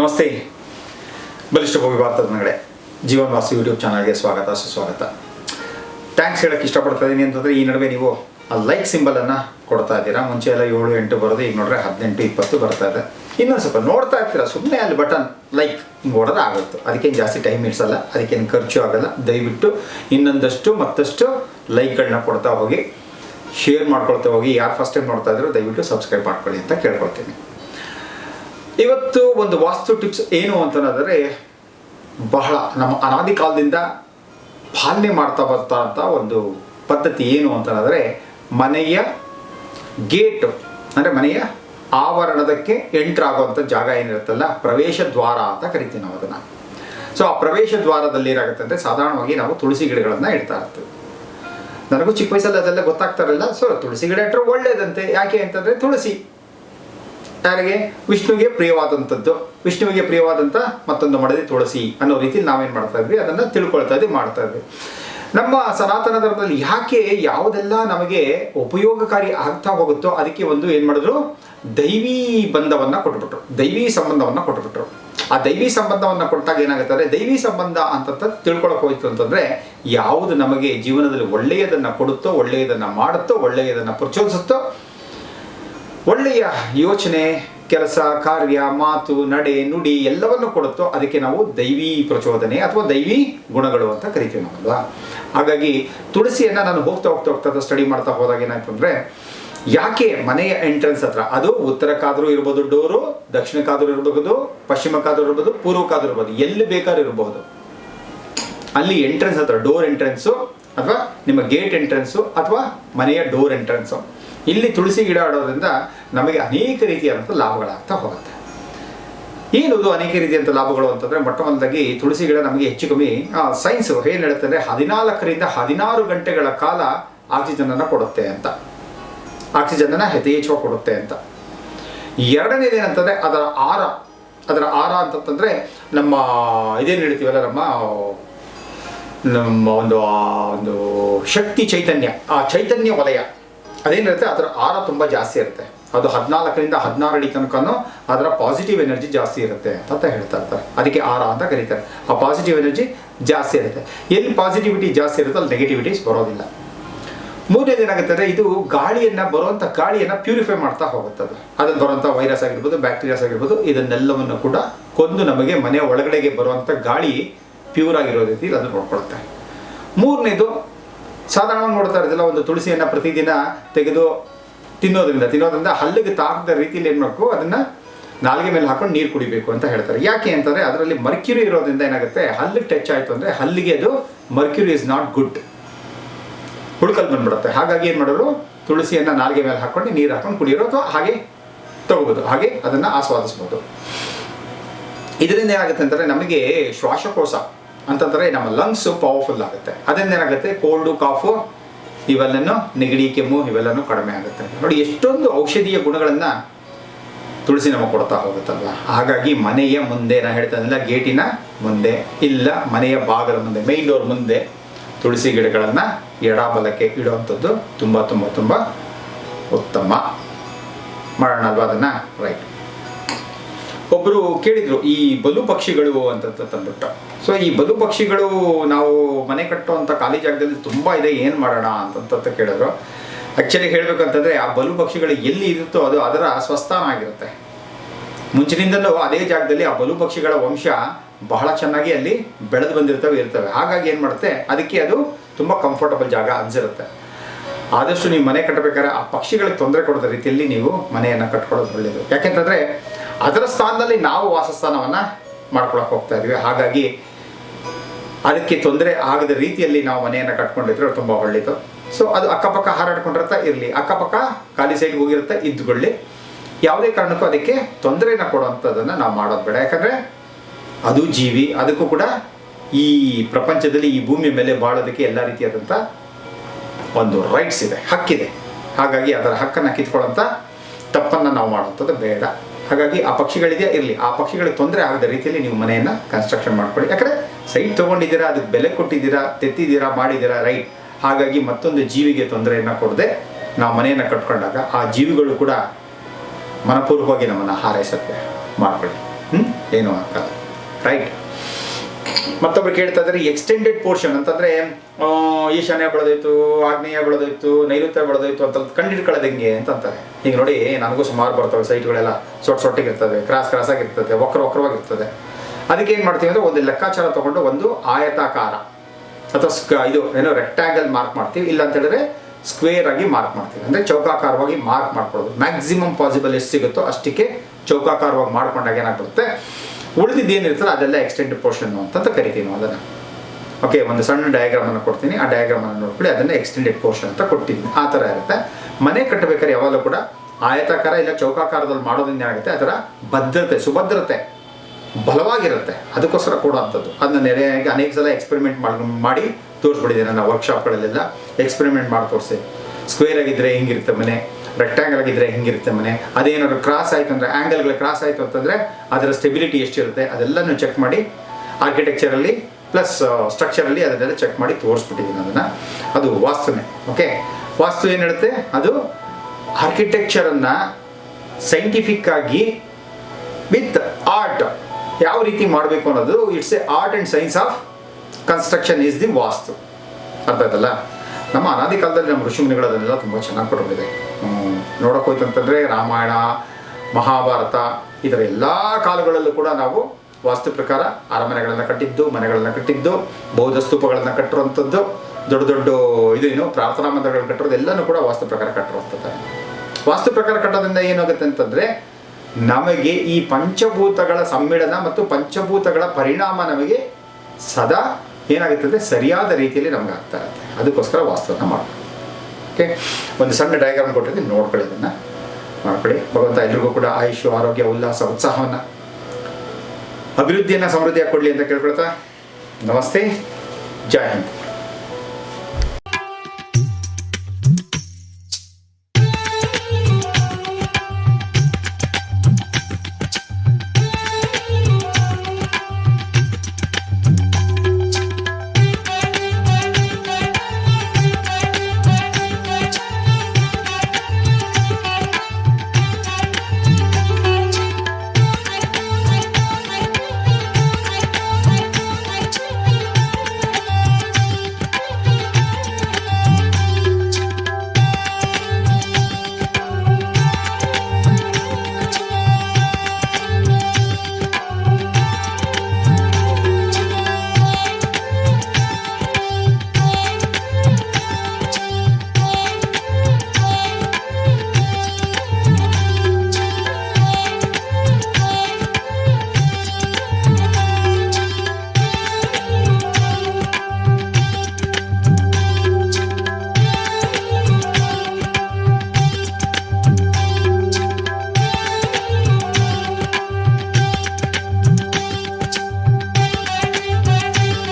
ನಮಸ್ತೆ. ಬಲಿಷ್ಠ ಭೂಮಿ ಭಾರತದ ನಗಡೆ ಜೀವನ್ ವಾಸು ಯೂಟ್ಯೂಬ್ ಚಾನಲ್ಗೆ ಸ್ವಾಗತ, ಸುಸ್ವಾಗತ. ಥ್ಯಾಂಕ್ಸ್ ಹೇಳಕ್ಕೆ ಇಷ್ಟಪಡ್ತಾ ಇದ್ದೀನಿ ಅಂತಂದರೆ ಈ ನಡುವೆ ನೀವು ಆ ಲೈಕ್ ಸಿಂಬಲನ್ನು ಕೊಡ್ತಾ ಇದ್ದೀರಾ. ಮುಂಚೆ ಎಲ್ಲ ಏಳು ಎಂಟು ಬರೋದು, ಈಗ ನೋಡ್ರೆ ಹದಿನೆಂಟು, ಇಪ್ಪತ್ತು ಬರ್ತಾ ಇದೆ. ಇನ್ನೊಂದು ಸ್ವಲ್ಪ ನೋಡ್ತಾ ಇರ್ತೀರ? ಸುಮ್ಮನೆ ಅಲ್ಲಿ ಬಟನ್ ಲೈಕ್ ಹಿಂಗೆ ಓಡೋದು ಆಗುತ್ತೆ. ಅದಕ್ಕೇನು ಜಾಸ್ತಿ ಟೈಮ್ ಇಡ್ಸಲ್ಲ, ಅದಕ್ಕೇನು ಖರ್ಚು ಆಗಲ್ಲ. ದಯವಿಟ್ಟು ಇನ್ನೊಂದಷ್ಟು ಮತ್ತಷ್ಟು ಲೈಕ್ಗಳನ್ನ ಕೊಡ್ತಾ ಹೋಗಿ ಶೇರ್ ಮಾಡ್ಕೊಳ್ತಾ ಹೋಗಿ. ಯಾರು ಫಸ್ಟ್ ಟೈಮ್ ನೋಡ್ತಾ ಇದ್ರು ದಯವಿಟ್ಟು ಸಬ್ಸ್ಕ್ರೈಬ್ ಮಾಡ್ಕೊಳ್ಳಿ ಅಂತ ಕೇಳ್ಕೊಳ್ತೀನಿ. ಇವತ್ತು ಒಂದು ವಾಸ್ತು ಟಿಪ್ಸ್ ಏನು ಅಂತಂದರೆ ಬಹಳ ನಮ್ಮ ಅನಾದಿ ಕಾಲದಿಂದ ಪಾಲನೆ ಮಾಡ್ತಾ ಅಂತ ಒಂದು ಪದ್ಧತಿ ಏನು ಅಂತಂದರೆ ಮನೆಯ ಗೇಟ್, ಅಂದರೆ ಮನೆಯ ಆವರಣದಕ್ಕೆ ಎಂಟ್ರ್ ಆಗುವಂಥ ಜಾಗ ಏನಿರುತ್ತಲ್ಲ, ಪ್ರವೇಶ ದ್ವಾರ ಅಂತ ಕರಿತೀವಿ ನಾವು ಅದನ್ನು. ಸೊ ಆ ಪ್ರವೇಶ ದ್ವಾರದಲ್ಲಿ ಏನಾಗುತ್ತೆ ಅಂದರೆ ಸಾಧಾರಣವಾಗಿ ನಾವು ತುಳಸಿ ಗಿಡಗಳನ್ನು ಇಡ್ತಾ ಇರ್ತೀವಿ. ನನಗೂ ಚಿಕ್ಕ ವಯಸ್ಸಲ್ಲಿ ಅದೆಲ್ಲ ಗೊತ್ತಾಗ್ತಾರಲ್ಲ ಸೊ ತುಳಸಿ ಗಿಡ ಇಟ್ಟರೆ ಒಳ್ಳೇದಂತೆ. ಯಾಕೆ ಅಂತಂದರೆ ತುಳಸಿ. ಯಾರಿಗೆ ವಿಷ್ಣುವಿಗೆ ಪ್ರಿಯವಾದಂಥದ್ದು, ವಿಷ್ಣುವಿಗೆ ಪ್ರಿಯವಾದಂಥ ಮತ್ತೊಂದು ಮಡದಿ ತುಳಸಿ ಅನ್ನೋ ರೀತಿಯಲ್ಲಿ ನಾವೇನು ಮಾಡ್ತಾ ಇದ್ವಿ? ಅದನ್ನು ತಿಳ್ಕೊಳ್ತಾ ಇದ್ವಿ, ಮಾಡ್ತಾ ಇದ್ವಿ. ನಮ್ಮ ಸನಾತನ ಧರ್ಮದಲ್ಲಿ ಯಾಕೆ ಯಾವುದೆಲ್ಲ ನಮಗೆ ಉಪಯೋಗಕಾರಿ ಆಗ್ತಾ ಹೋಗುತ್ತೋ ಅದಕ್ಕೆ ಒಂದು ಏನು ಮಾಡಿದ್ರು? ದೈವಿ ಬಂಧವನ್ನು ಕೊಟ್ಬಿಟ್ರು. ದೈವಿ ಸಂಬಂಧವನ್ನು ಕೊಟ್ಬಿಟ್ರು. ಆ ದೈವಿ ಸಂಬಂಧವನ್ನು ಕೊಟ್ಟಾಗ ಏನಾಗುತ್ತೆ ಅಂದರೆ ದೈವಿ ಸಂಬಂಧ ಅಂತ ತಿಳ್ಕೊಳಕ್ ಹೋಯ್ತು ಅಂತಂದರೆ, ಯಾವುದು ನಮಗೆ ಜೀವನದಲ್ಲಿ ಒಳ್ಳೆಯದನ್ನು ಕೊಡುತ್ತೋ, ಒಳ್ಳೆಯದನ್ನು ಮಾಡುತ್ತೋ, ಒಳ್ಳೆಯದನ್ನು ಪ್ರಚೋದಿಸುತ್ತೋ ಒಳ್ಳೆಯ ಯೋಚನೆ, ಕೆಲಸ, ಕಾರ್ಯ, ಮಾತು, ನಡೆ, ನುಡಿ ಎಲ್ಲವನ್ನು ಕೊಡುತ್ತೋ ಅದಕ್ಕೆ ನಾವು ದೈವಿ ಪ್ರಚೋದನೆ ಅಥವಾ ದೈವಿ ಗುಣಗಳು ಅಂತ ಕರಿತೀವಿ ನಾವಲ್ವಾ ಹಾಗಾಗಿ ತುಳಸಿಯನ್ನು ನಾನು ಹೋಗ್ತಾ ಹೋಗ್ತಾ ಹೋಗ್ತಾ ಸ್ಟಡಿ ಮಾಡ್ತಾ ಹೋದಾಗ ಏನಾಯ್ತು ಅಂದರೆ, ಯಾಕೆ ಮನೆಯ ಎಂಟ್ರೆನ್ಸ್ ಹತ್ರ, ಅದು ಉತ್ತರಕ್ಕಾದರೂ ಇರ್ಬೋದು ಡೋರು, ದಕ್ಷಿಣಕ್ಕಾದರೂ ಇರಬಹುದು ಪಶ್ಚಿಮಕ್ಕಾದರೂ ಇರ್ಬೋದು, ಪೂರ್ವಕ್ಕಾದರೂ ಇರ್ಬೋದು, ಎಲ್ಲಿ ಬೇಕಾದ್ರೂ ಇರಬಹುದು ಅಲ್ಲಿ ಎಂಟ್ರೆನ್ಸ್ ಹತ್ರ ಡೋರ್ ಎಂಟ್ರೆನ್ಸು ಅಥವಾ ನಿಮ್ಮ ಗೇಟ್ ಎಂಟ್ರೆನ್ಸು ಅಥವಾ ಮನೆಯ ಡೋರ್ ಎಂಟ್ರೆನ್ಸು ಇಲ್ಲಿ ತುಳಸಿ ಗಿಡ ಆಡೋದ್ರಿಂದ ನಮಗೆ ಅನೇಕ ರೀತಿಯಾದಂಥ ಲಾಭಗಳಾಗ್ತಾ ಹೋಗುತ್ತೆ. ಏನದು ಅನೇಕ ರೀತಿಯಂಥ ಲಾಭಗಳು ಅಂತಂದರೆ ಮೊಟ್ಟ ಮೊದಲಾಗಿ ತುಳಸಿ ಗಿಡ ನಮಗೆ ಹೆಚ್ಚು ಕಮ್ಮಿ ಸೈನ್ಸ್ ಏನು ಹೇಳುತ್ತೆ ಅಂದರೆ ಹದಿನಾಲ್ಕರಿಂದ ಹದಿನಾರು ಗಂಟೆಗಳ ಕಾಲ ಆಕ್ಸಿಜನನ್ನು ಕೊಡುತ್ತೆ ಅಂತ. ಆಕ್ಸಿಜನನ್ನು ಯಥೇಚ್ಛವಾಗಿ ಕೊಡುತ್ತೆ ಅಂತ. ಎರಡನೇದು ಏನಂತಂದರೆ ಅದರ ಆರ ಅದರ ಆರ ಅಂತಂತಂದರೆ ನಮ್ಮ, ಇದೇನು ಹೇಳ್ತೀವಲ್ಲ ನಮ್ಮ ನಮ್ಮ ಒಂದು ಒಂದು ಶಕ್ತಿ ಚೈತನ್ಯ, ಆ ಚೈತನ್ಯ ವಲಯ. ಅದೇನಿರುತ್ತೆ ಅದರ ಆರ ತುಂಬ ಜಾಸ್ತಿ ಇರುತ್ತೆ. ಅದು ಹದಿನಾಲ್ಕರಿಂದ ಹದಿನಾರು ಅಡಿ ತನಕನೂ ಅದರ ಪಾಸಿಟಿವ್ ಎನರ್ಜಿ ಜಾಸ್ತಿ ಇರುತ್ತೆ ಅಂತ ಹೇಳ್ತಾ ಇರ್ತಾರೆ. ಅದಕ್ಕೆ ಆರ ಅಂತ ಕರೀತಾರೆ. ಆ ಪಾಸಿಟಿವ್ ಎನರ್ಜಿ ಜಾಸ್ತಿ ಇರುತ್ತೆ. ಎಲ್ಲಿ ಪಾಸಿಟಿವಿಟಿ ಜಾಸ್ತಿ ಇರುತ್ತೆ ಅಲ್ಲಿ ನೆಗೆಟಿವಿಟೀಸ್ ಬರೋದಿಲ್ಲ. ಮೂರನೇದು ಏನಾಗುತ್ತೆ ಅಂದರೆ ಇದು ಗಾಳಿಯನ್ನು ಬರುವಂಥ ಗಾಳಿಯನ್ನು ಪ್ಯೂರಿಫೈ ಮಾಡ್ತಾ ಹೋಗುತ್ತೆ ಅದು ಅದ್ರಲ್ಲಿ ಬರುವಂಥ ವೈರಸ್ ಆಗಿರ್ಬೋದು ಬ್ಯಾಕ್ಟೀರಿಯಾಸ್ ಆಗಿರ್ಬೋದು, ಇದನ್ನೆಲ್ಲವನ್ನು ಕೂಡ ಕೊಂದು ನಮಗೆ ಮನೆ ಒಳಗಡೆಗೆ ಬರುವಂಥ ಗಾಳಿ ಪ್ಯೂರ್ ಆಗಿರೋ ರೀತಿ ಅದನ್ನು ನೋಡ್ಕೊಳುತ್ತೆ. ಮೂರನೇದು ಸಾಧಾರಣವಾಗಿ ನೋಡ್ತಾ ಇರ್ತಿಲ್ಲ ಒಂದು ತುಳಸಿಯನ್ನು ಪ್ರತಿದಿನ ತೆಗೆದು ತಿನ್ನೋದ್ರಿಂದ ತಿನ್ನೋದ್ರಿಂದ ಹಲ್ಲಿಗೆ ತಾಕದ ರೀತಿಯಲ್ಲಿ ಏನು ಮಾಡಬೇಕು? ಅದನ್ನು ನಾಲ್ಗೆ ಮೇಲೆ ಹಾಕೊಂಡು ನೀರು ಕುಡಿಬೇಕು ಅಂತ ಹೇಳ್ತಾರೆ. ಯಾಕೆ ಅಂತಂದರೆ ಅದರಲ್ಲಿ ಮರ್ಕ್ಯೂರಿ ಇರೋದ್ರಿಂದ ಏನಾಗುತ್ತೆ? ಹಲ್ಲಿಗೆ ಟಚ್ ಆಯಿತು ಅಂದರೆ ಹಲ್ಲಿಗೆ ಅದು ಮರ್ಕ್ಯೂರಿ ಇಸ್ ನಾಟ್ ಗುಡ್ ಹುಡುಕಲ್ ಬಂದ್ಬಿಡುತ್ತೆ. ಹಾಗಾಗಿ ಏನು ಮಾಡೋರು? ತುಳಸಿಯನ್ನು ನಾಲ್ಗೆ ಮೇಲೆ ಹಾಕೊಂಡು ನೀರು ಹಾಕೊಂಡು ಕುಡಿಯೋರು ಅಥವಾ ಹಾಗೆ ತಗೋಬೋದು. ಹಾಗೆ ಅದನ್ನು ಆಸ್ವಾದಿಸ್ಬೋದು. ಇದರಿಂದ ಏನಾಗುತ್ತೆ ಅಂತಂದರೆ ನಮಗೆ ಶ್ವಾಸಕೋಶ ಅಂತಂದರೆ ನಮ್ಮ ಲಂಗ್ಸು ಪವರ್ಫುಲ್ ಆಗುತ್ತೆ. ಅದರಿಂದ ಏನಾಗುತ್ತೆ? ಕೋಲ್ಡು ಕಾಫು ಇವೆಲ್ಲನೂ ನೆಗಡಿ, ಕೆಮ್ಮು ಇವೆಲ್ಲನೂ ಕಡಿಮೆ ಆಗುತ್ತೆ. ನೋಡಿ, ಎಷ್ಟೊಂದು ಔಷಧೀಯ ಗುಣಗಳನ್ನು ತುಳಸಿ ನಮಗೆ ಕೊಡ್ತಾ ಹೋಗುತ್ತಲ್ವ? ಹಾಗಾಗಿ ಮನೆಯ ಮುಂದೆ ನಾನು ಹೇಳ್ತಾನಿಲ್ಲ ಗೇಟಿನ ಮುಂದೆ, ಇಲ್ಲ ಮನೆಯ ಬಾಗಲ ಮುಂದೆ ಮೈನ್ ಡೋರ್ ಮುಂದೆ ತುಳಸಿ ಗಿಡಗಳನ್ನು ಎಡಬಲಕ್ಕೆ ಇಡುವಂಥದ್ದು ತುಂಬ ತುಂಬ ತುಂಬ ಉತ್ತಮ. ಮಾಡೋಣ ಅಲ್ವಾ ಅದನ್ನು? ರೈಟ್ ಒಬ್ಬರು ಕೇಳಿದರು, ಈ ಬಲು ಪಕ್ಷಿಗಳು ಅಂತ ತಂದ್ಬಿಟ್ಟು. ಸೊ ಈ ಬಲು ಪಕ್ಷಿಗಳು ನಾವು ಮನೆ ಕಟ್ಟುವಂಥ ಖಾಲಿ ಜಾಗದಲ್ಲಿ ತುಂಬ ಇದೆ, ಏನು ಮಾಡೋಣ ಅಂತಂತ ಕೇಳಿದ್ರು. ಆ್ಯಕ್ಚುಲಿ ಹೇಳಬೇಕಂತಂದರೆ, ಆ ಬಲು ಪಕ್ಷಿಗಳು ಎಲ್ಲಿ ಇರುತ್ತೋ ಅದು ಅದರ ಸ್ವಸ್ಥಾನ ಆಗಿರುತ್ತೆ. ಮುಂಚಿನಿಂದಲೂ ಅದೇ ಜಾಗದಲ್ಲಿ ಆ ಬಲು ಪಕ್ಷಿಗಳ ವಂಶ ಬಹಳ ಚೆನ್ನಾಗಿ ಅಲ್ಲಿ ಬೆಳೆದು ಬಂದಿರ್ತವೆ, ಇರ್ತವೆ. ಹಾಗಾಗಿ ಏನು ಮಾಡುತ್ತೆ, ಅದಕ್ಕೆ ಅದು ತುಂಬ ಕಂಫರ್ಟಬಲ್ ಜಾಗ ಅನ್ಸಿರುತ್ತೆ. ಆದಷ್ಟು ನೀವು ಮನೆ ಕಟ್ಟಬೇಕಾದ್ರೆ ಆ ಪಕ್ಷಿಗಳಿಗೆ ತೊಂದರೆ ಕೊಡದ ರೀತಿಯಲ್ಲಿ ನೀವು ಮನೆಯನ್ನು ಕಟ್ಕೊಳ್ಳೋದು ಒಳ್ಳೆಯದು ಯಾಕೆಂತಂದರೆ ಅದರ ಸ್ಥಾನದಲ್ಲಿ ನಾವು ವಾಸಸ್ಥಾನವನ್ನು ಮಾಡ್ಕೊಳಕ್ಕೆ ಹೋಗ್ತಾ ಇದ್ವಿ ಹಾಗಾಗಿ ಅದಕ್ಕೆ ತೊಂದರೆ ಆಗದ ರೀತಿಯಲ್ಲಿ ನಾವು ಮನೆಯನ್ನು ಕಟ್ಕೊಂಡಿದ್ರೆ ತುಂಬ ಒಳ್ಳೆಯದು ಸೊ ಅದು ಅಕ್ಕಪಕ್ಕ ಹಾರಾಡ್ಕೊಂಡಿರ್ತಾ ಇರಲಿ. ಅಕ್ಕಪಕ್ಕ ಖಾಲಿ ಸೈಡ್ಗೆ ಹೋಗಿರುತ್ತೆ ಇದ್ದುಕೊಳ್ಳಿ ಯಾವುದೇ ಕಾರಣಕ್ಕೂ ಅದಕ್ಕೆ ತೊಂದರೆನ ಕೊಡುವಂಥದ್ದನ್ನು ನಾವು ಮಾಡೋದು ಬೇಡ. ಯಾಕಂದರೆ ಅದು ಜೀವಿ, ಅದಕ್ಕೂ ಕೂಡ ಈ ಪ್ರಪಂಚದಲ್ಲಿ ಈ ಭೂಮಿ ಮೇಲೆ ಬಾಳೋದಕ್ಕೆ ಎಲ್ಲ ರೀತಿಯಾದಂಥ ಒಂದು ರೈಟ್ಸ್ ಇದೆ, ಹಕ್ಕಿದೆ. ಹಾಗಾಗಿ ಅದರ ಹಕ್ಕನ್ನು ಕಿತ್ಕೊಳ್ಳೋಂಥ ತಪ್ಪನ್ನು ನಾವು ಮಾಡುವಂಥದ್ದು ಬೇಡ. ಹಾಗಾಗಿ ಆ ಪಕ್ಷಿಗಳಿದೆಯಾ ಇರಲಿ. ಆ ಪಕ್ಷಿಗಳಿಗೆ ತೊಂದರೆ ಆಗದ ರೀತಿಯಲ್ಲಿ ನೀವು ಮನೆಯನ್ನು ಕನ್ಸ್ಟ್ರಕ್ಷನ್ ಮಾಡ್ಕೊಳ್ಳಿ. ಯಾಕಂದರೆ ಸೈಟ್ ತೊಗೊಂಡಿದ್ದೀರಾ, ಅದಕ್ಕೆ ಬೆಲೆ ಕೊಟ್ಟಿದ್ದೀರಾ, ತೆತ್ತಿದ್ದೀರಾ, ಮಾಡಿದ್ದೀರಾ ರೈಟ್ ಹಾಗಾಗಿ ಮತ್ತೊಂದು ಜೀವಿಗೆ ತೊಂದರೆಯನ್ನು ಕೊಡದೆ ನಾವು ಮನೆಯನ್ನು ಕಟ್ಕೊಂಡಾಗ ಆ ಜೀವಿಗಳು ಕೂಡ ಮನಪೂರ್ವಕವಾಗಿ ನಮ್ಮನ್ನು ಹಾರೈಸೋಕ್ಕೆ ಮಾಡ್ಕೊಳ್ಳಿ. ಹ್ಞೂ ಏನು ಆಗಲ್ಲ ರೈಟ್ ಮತ್ತೊಬ್ರು ಕೇಳ್ತಾ ಇದ್ದಾರೆ ಎಕ್ಸ್ಟೆಂಡೆಡ್ ಪೋರ್ಷನ್ ಅಂತಂದ್ರೆ ಈಶಾನ್ಯ ಬೆಳೆದೋಯ್ತು, ಆಗ್ನೇಯ ಬೆಳೆದೋಯ್ತು, ನೈಋತ್ಯ ಬೆಳೆದೋಯ್ತು ಅಂತ ಕಂಡಿಡ್ಕೊಳ್ಳೋದು ಹೆಂಗೆ ಅಂತ ಅಂತಾರೆ. ಈಗ ನೋಡಿ, ನನಗೂ ಸುಮಾರು ಬರ್ತವೆ ಸೈಟ್ಗಳೆಲ್ಲ ಸೊಟ್ಟು ಸೊಟ್ಟಿಗಿರ್ತದೆ ಕ್ರಾಸ್ ಕ್ರಾಸ್ ಆಗಿರ್ತದೆ, ವಕ್ರ ವಕ್ರವಾಗಿರ್ತದೆ. ಅದಕ್ಕೆ ಏನು ಮಾಡ್ತೀವಿ ಅಂದರೆ, ಒಂದು ಲೆಕ್ಕಾಚಾರ ತಗೊಂಡು ಒಂದು ಆಯತಾಕಾರ, ಅಥವಾ ಇದು ಏನೋ ರೆಕ್ಟಾಂಗಲ್ ಮಾರ್ಕ್ ಮಾಡ್ತೀವಿ, ಇಲ್ಲ ಅಂತ ಹೇಳಿದ್ರೆ ಸ್ಕ್ವೇರ್ ಆಗಿ ಮಾರ್ಕ್ ಮಾಡ್ತೀವಿ. ಅಂದರೆ ಚೌಕಾಕಾರವಾಗಿ ಮಾರ್ಕ್ ಮಾಡ್ಕೊಳ್ಳೋದು. ಮ್ಯಾಕ್ಸಿಮಮ್ ಪಾಸಿಬಲ್ ಎಷ್ಟು ಸಿಗುತ್ತೋ ಅಷ್ಟಕ್ಕೆ ಚೌಕಾಕಾರವಾಗಿ ಮಾಡ್ಕೊಂಡಾಗ ಏನಾಗ್ಬಿಡುತ್ತೆ? ಉಳಿದಿದ್ದು ಏನಿರ್ತದೆ ಅದೆಲ್ಲ ಎಕ್ಸ್ಟೆಂಡ್ ಪೋರ್ಷನ್ ಅಂತ ಕರಿತೀವಿ ನಾವು ಅದನ್ನು ಓಕೆ ಒಂದು ಸಣ್ಣ ಡಯಾಗ್ರಾಮ್ ಅನ್ನು ಕೊಡ್ತೀನಿ. ಆ ಡಯಾಗ್ರಾಮ್ ಅನ್ನು ನೋಡ್ಕೊಳ್ಳಿ ಅದನ್ನ ಎಕ್ಸ್ಟೆಂಡೆಡ್ ಪೋರ್ಷನ್ ಅಂತ ಕೊಟ್ಟಿದ್ದೀನಿ. ಆ ಥರ ಇರುತ್ತೆ. ಮನೆ ಕಟ್ಟಬೇಕಾದ್ರೆ ಯಾವಾಗಲೂ ಕೂಡ ಆಯತಾಕಾರ ಇಲ್ಲ ಚೌಕಾಕಾರದಲ್ಲಿ ಮಾಡೋದ್ರಿಂದ ಏನಾಗುತ್ತೆ? ಅದರ ಭದ್ರತೆ, ಸುಭದ್ರತೆ ಬಲವಾಗಿರುತ್ತೆ. ಅದಕ್ಕೋಸ್ಕರ ಕೊಡುವಂಥದ್ದು. ಅದನ್ನ ನೆರೆಯಾಗಿ ಅನೇಕ ಸಲ ಎಕ್ಸ್ಪೆರಿಮೆಂಟ್ ಮಾಡಿ ಮಾಡಿ ತೋರಿಸ್ಬಿಟ್ಟಿದ್ದೀನಿ. ನನ್ನ ವರ್ಕ್ಶಾಪ್ಗಳಲ್ಲೆಲ್ಲ ಎಕ್ಸ್ಪೆರಿಮೆಂಟ್ ಮಾಡಿ ತೋರಿಸಿ. ಸ್ಕ್ವೇರ್ ಆಗಿದ್ರೆ ಹಿಂಗಿರುತ್ತೆ ಮನೆ? ರೆಕ್ಟ್ಯಾಂಗಲ್ ಆಗಿದ್ರೆ ಹೆಂಗಿರುತ್ತೆ ಮನೆ? ಅದೇನಾದ್ರು ಕ್ರಾಸ್ ಆಯಿತು ಅಂದರೆ ಆ್ಯಂಗಲ್ಗಳು ಕ್ರಾಸ್ ಆಯಿತು ಅಂತಂದರೆ ಅದರ ಸ್ಟೆಬಿಲಿಟಿ ಎಷ್ಟಿರುತ್ತೆ? ಅದೆಲ್ಲನೂ ಚೆಕ್ ಮಾಡಿ ಆರ್ಕಿಟೆಕ್ಚರಲ್ಲಿ ಪ್ಲಸ್ ಸ್ಟ್ರಕ್ಚರಲ್ಲಿ ಅದನ್ನೆಲ್ಲ ಚೆಕ್ ಮಾಡಿ ತೋರಿಸ್ಬಿಟ್ಟಿದ್ದೀನಿ ಅದನ್ನು ಅದು ವಾಸ್ತುನೇ ಓಕೆ ವಾಸ್ತು ಏನು ಹೇಳುತ್ತೆ? ಅದು ಆರ್ಕಿಟೆಕ್ಚರನ್ನು ಸೈಂಟಿಫಿಕ್ ಆಗಿ ವಿತ್ ಆರ್ಟ್ ಯಾವ ರೀತಿ ಮಾಡಬೇಕು ಅನ್ನೋದು it's a art and science of construction is the vastu. ಅರ್ಥ ಆಯ್ತಲ್ಲ? ನಮ್ಮ ಅನಾದಿ ಕಾಲದಲ್ಲಿ ನಮ್ಮ ಋಷಿಮುನಿಗಳು ಅದನ್ನೆಲ್ಲ ತುಂಬ ಚೆನ್ನಾಗಿ ಕೊಟ್ಟಿದೆ ನೋಡೋಕೆ ಹೋಯ್ತು ಅಂತಂದರೆ ರಾಮಾಯಣ, ಮಹಾಭಾರತ, ಇದರ ಎಲ್ಲ ಕಾಲಗಳಲ್ಲೂ ಕೂಡ ನಾವು ವಾಸ್ತು ಪ್ರಕಾರ ಅರಮನೆಗಳನ್ನು ಕಟ್ಟಿದ್ದು, ಮನೆಗಳನ್ನು ಕಟ್ಟಿದ್ದು, ಬೌದ್ಧ ಸ್ತೂಪಗಳನ್ನು ಕಟ್ಟಿರುವಂಥದ್ದು, ದೊಡ್ಡ ದೊಡ್ಡ ಇದೇನು ಪ್ರಾರ್ಥನಾ ಮಂದಿರಗಳನ್ನ ಕಟ್ಟಿರೋದು ಎಲ್ಲನೂ ಕೂಡ ವಾಸ್ತು ಪ್ರಕಾರ ಕಟ್ಟಿರುವಂಥದ್ದು. ವಾಸ್ತು ಪ್ರಕಾರ ಕಟ್ಟೋದ್ರಿಂದ ಏನಾಗುತ್ತೆ ಅಂತಂದರೆ ನಮಗೆ ಈ ಪಂಚಭೂತಗಳ ಸಮ್ಮಿಳನ ಮತ್ತು ಪಂಚಭೂತಗಳ ಪರಿಣಾಮ ನಮಗೆ ಸದಾ ಏನಾಗುತ್ತೆ ಅಂದ್ರೆ ಸರಿಯಾದ ರೀತಿಯಲ್ಲಿ ನಮ್ಗೆ ಆಗ್ತಾ ಇರುತ್ತೆ. ಅದಕ್ಕೋಸ್ಕರ ವಾಸ್ತುವನ್ನು ಮಾಡಬೇಕು. ಓಕೆ? ಒಂದು ಸಣ್ಣ ಡಯಾಗ್ರಾಮ್ ಕೊಟ್ಟಿದ್ದೀನಿ, ನೋಡ್ಕೊಳ್ಳಿ ಅದನ್ನು ಮಾಡ್ಕೊಳ್ಳಿ. ಭಗವಂತ, ಎಲ್ರಿಗೂ ಕೂಡ ಆಯುಷ್ ಆರೋಗ್ಯ, ಉಲ್ಲಾಸ, ಉತ್ಸಾಹವನ್ನು. ಅಭಿವೃದ್ಧಿಯನ್ನು ಸಮೃದ್ಧಿಯಾಗಿ ಕೊಡಲಿ ಅಂತ ಕೇಳ್ಕೊಳ್ತಾ. ನಮಸ್ತೆ. ಜೈ ಹಿಂದ್.